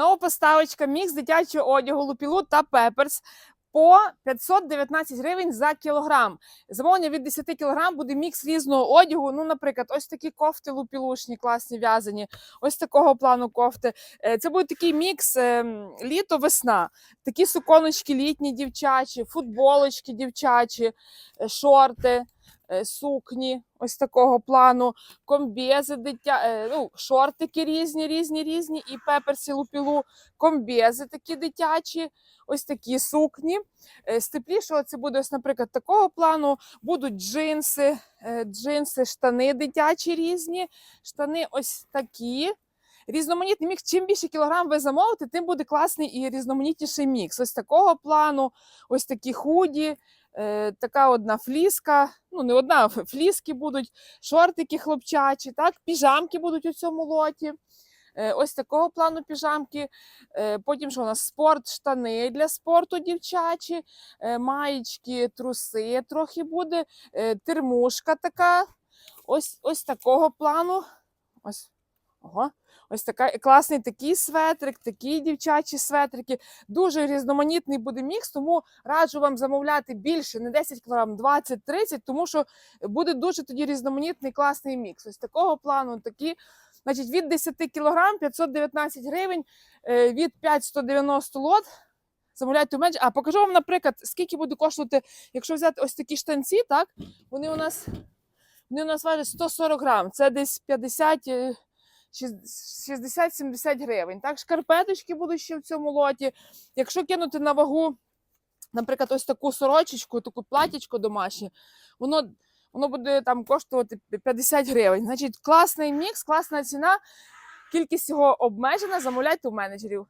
Нова поставочка мікс дитячого одягу лупілу та пеперс по 519 гривень за кілограм. Замовлення від 10 кілограм буде мікс різного одягу. Ну, наприклад, ось такі кофти лупілушні, класні в'язані, ось такого плану кофти. Е, Це буде такий мікс ем, літо-весна. Такі суконочки літні, дівчачі, футболочки дівчачі, е, шорти. Е, Сукні ось такого плану, комбези, дитя, е, ну, шортики різні, різні, різні, і пеперсі лупілу, комбези такі дитячі, ось такі сукні. Е, З теплішого це буде, ось, наприклад, такого плану. Будуть джинси, е, джинси, штани дитячі різні, штани ось такі. Різноманітний мікс. Чим більше кілограм ви замовите, тим буде класний і різноманітніший мікс. Ось такого плану, ось такі худі, е, така одна фліска. Ну, не одна, фліски будуть, шортики хлопчачі, так, піжамки будуть у цьому лоті. Е, Ось такого плану піжамки. Е, Потім що у нас спорт, штани для спорту дівчачі, маєчки, труси трохи буде, термушка така. Ось, ось такого плану. Ось. Ого. Ось така класний такий светрик, такі дівчачі светрики. Дуже різноманітний буде мікс, тому раджу вам замовляти більше, не 10 кг, 20-30, тому що буде дуже тоді різноманітний класний мікс. Ось такого плану такі. Значить, від 10 кг 519 гривень, е, від 590 лот. Замовляйте менше. А покажу вам, наприклад, скільки буде коштувати, якщо взяти ось такі штанці, так? Вони у нас, вони у нас важать 140 грам. Це десь 50. Е, 60-70 гривень. Так, шкарпеточки будуть ще в цьому лоті. Якщо кинути на вагу, наприклад, ось таку сорочечку, таку платічку домашнє, воно, воно буде там коштувати 50 гривень. Значить, класний мікс, класна ціна. Кількість його обмежена. Замовляйте у менеджерів.